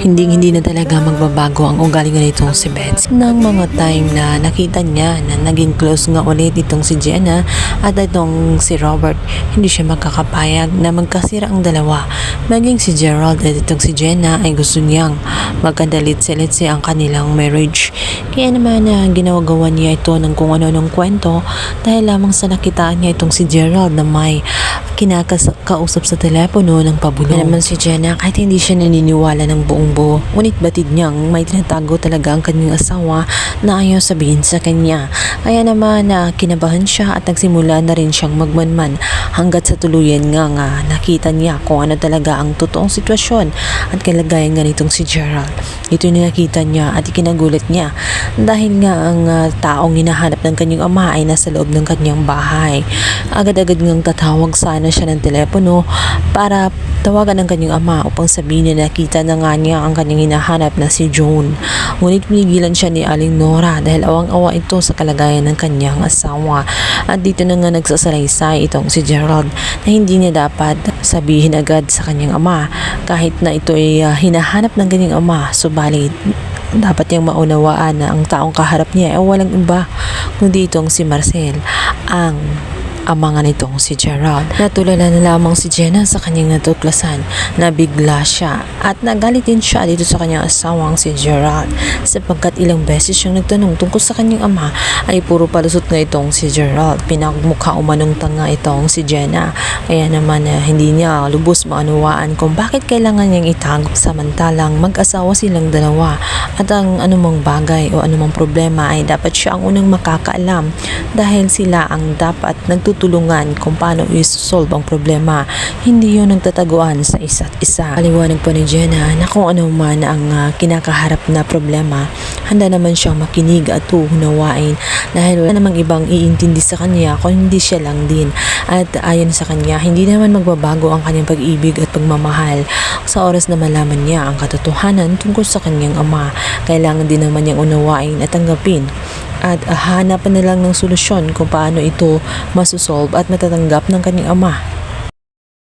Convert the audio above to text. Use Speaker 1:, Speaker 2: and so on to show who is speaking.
Speaker 1: hindi hindi na talaga magbabago ang ugali nga nitong si Bets. Nang mga time na nakita niya na naging close nga ulit itong si Jenna at itong si Robert, hindi siya magkakapayag na magkasira ang dalawa. Maging si Gerald at itong si Jenna ay gusto niyang magkadalit-silitsi ang kanilang marriage. Kaya naman na ginawagawa niya ito ng kung ano-anong kwento dahil lamang sa nakitaan niya itong si Gerald na may kinakausap sa telepono ng pabulong. Naman si Jenna kahit hindi siya naniniwala ng buong buo, ngunit batid niyang may tinatago talaga ang kanyang asawa na ayaw sabihin sa kanya. Kaya naman na kinabahan siya at nagsimula na rin siyang magmanman hanggat sa tuluyan nga nga nakita niya kung ano talaga ang totoong sitwasyon at kalagayan nga nitong si Gerald. Ito yung nakita niya at ikinagulat niya dahil nga ang ah, taong hinahanap ng kanyang ama ay nasa loob ng kanyang bahay. Agad-agad ngang tatawag sana siya ng telepono para tawagan ang kanyang ama upang sabihin niya nakita na nga niya ang kanyang hinahanap na si Joan. Ngunit pinigilan siya ni Aling Nora dahil awang-awa ito sa kalagayan ng kanyang asawa. At dito na nga nagsasalaysay itong si Gerald na hindi niya dapat sabihin agad sa kanyang ama kahit na ito ay ah, hinahanap ng kanyang ama. Subalit dapat niyang maunawaan na ang taong kaharap niya ay walang iba kundi itong si Marcel ang ama nga nitong si Gerald. Natulala na lamang si Jenna sa kanyang natuklasan na bigla siya at nagalit din siya dito sa kanyang asawang si Gerald sapagkat ilang beses siyang nagtanong tungkol sa kanyang ama ay puro palusot nga itong si Gerald. Pinagmukha umanong tanga itong si Jenna kaya naman eh, hindi niya lubos maunawaan kung bakit kailangan niyang itago samantalang mag-asawa silang dalawa at ang anumang bagay o anumang problema ay dapat siya ang unang makakaalam dahil sila ang dapat nagtutulungan kung paano i-solve ang problema. Hindi yun nagtataguan sa isa't isa. Paliwanag po ni Jenna na kung ano man ang ah, kinakaharap na problema, handa naman siyang makinig at uunawain dahil wala namang ibang iintindi sa kanya kung hindi siya lang din. At ayon sa kanya, hindi naman magbabago ang kanyang pag-ibig at pagmamahal sa oras na malaman niya ang katotohanan tungkol sa kanyang ama. Kailangan din naman niyang unawain at tanggapin at hanapan na lang ng solusyon kung paano ito masosolve at matatanggap ng kanyang ama